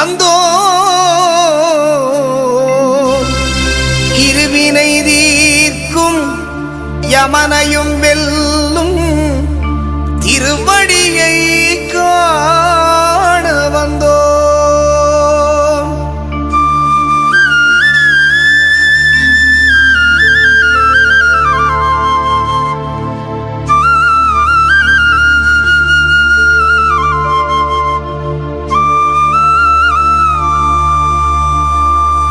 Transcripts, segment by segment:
வந்தோ இருவினை தீர்க்கும் யமனையும் வெல்லும் திருவடியை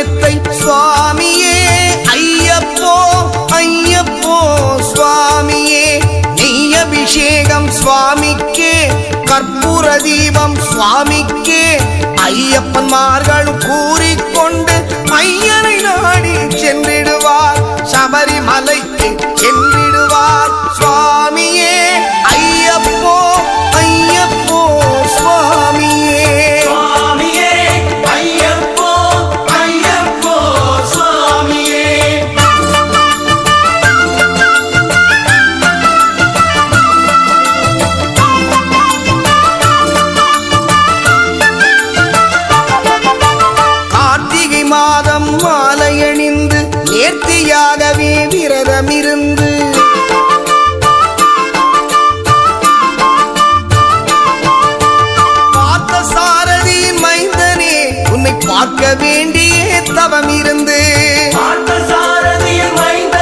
மெத்தை சுவாமியே. ஐயப்போ ஐயப்போ சுவாமியே. நெய் அபிஷேகம் சுவாமிக்கே. கற்பூர தீபம் சுவாமிக்கே. ஐயப்பன்மார்கள் கூறிக்கொண்டு ஐயனை நாடி சென்றிடுவார். சபரிமலைக்கு சென்றிடுவார் சுவாமி. நேர்த்தியாகவே விரதமிருந்து பார்த்த சாரதியின் மைந்தனே உன்னை பார்க்க வேண்டிய தவம் இருந்து பார்த்த சாரதியின் மைந்தனே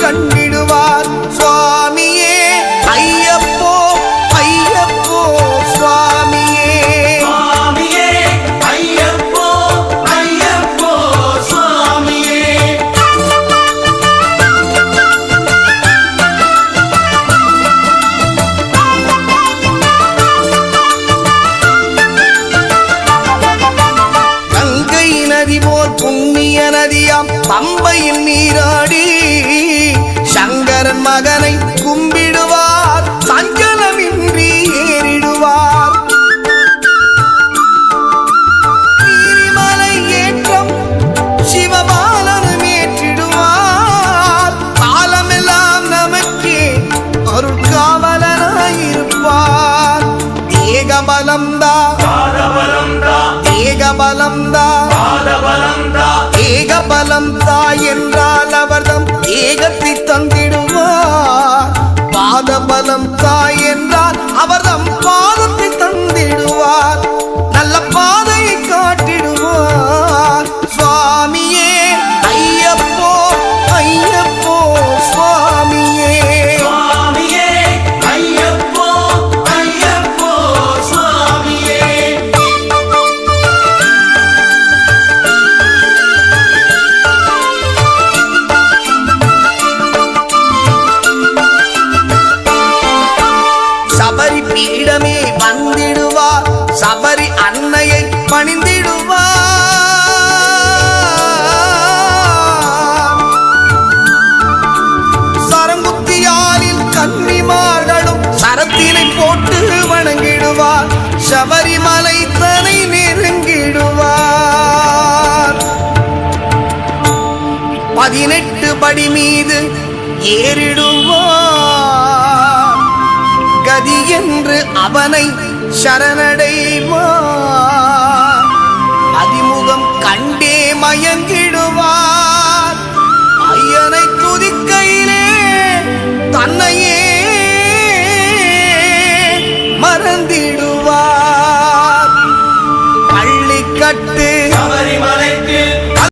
கண்டிடுவார் சுவாமியே. ஐயப்போ ஐயப்போ சுவாமியே. சுவாமியே ஐயப்போ ஐயப்போ சுவாமியே. கங்கை நதி போல் புண்ணிய நதியாம் பம்பையில் நீராடி மகனை கும்பிடுவார் சஞ்சலமின்றி ஏறிடுவார். நீரிமலை ஏற்றம் சிவபாலனும் ஏற்றிடுவார். காலமெல்லாம் நமக்கே அருட்காவலனாயிருப்பார். ஏகபலம்தா பாதபலம் தா ஏகபலம் தா பாதபலம் தா ஏகபலம் தா என்றால் அவர்தம் பாதபலம் தா வந்திடுவார் சபரி அன்னையை பணிந்திடுவார் சரங்குத்தியாலில் கன்னிமார்களும் சரத்தினை போட்டு வணங்கிடுவார். சபரிமலை தனை நெருங்கிடுவார். பதினெட்டு படி மீது ஏறிடுவார் கதி என்று அவனை சரணடைவார் அதிமுகம் கண்டே மயங்கிடுவார். ஐயனை துதிக்கையில்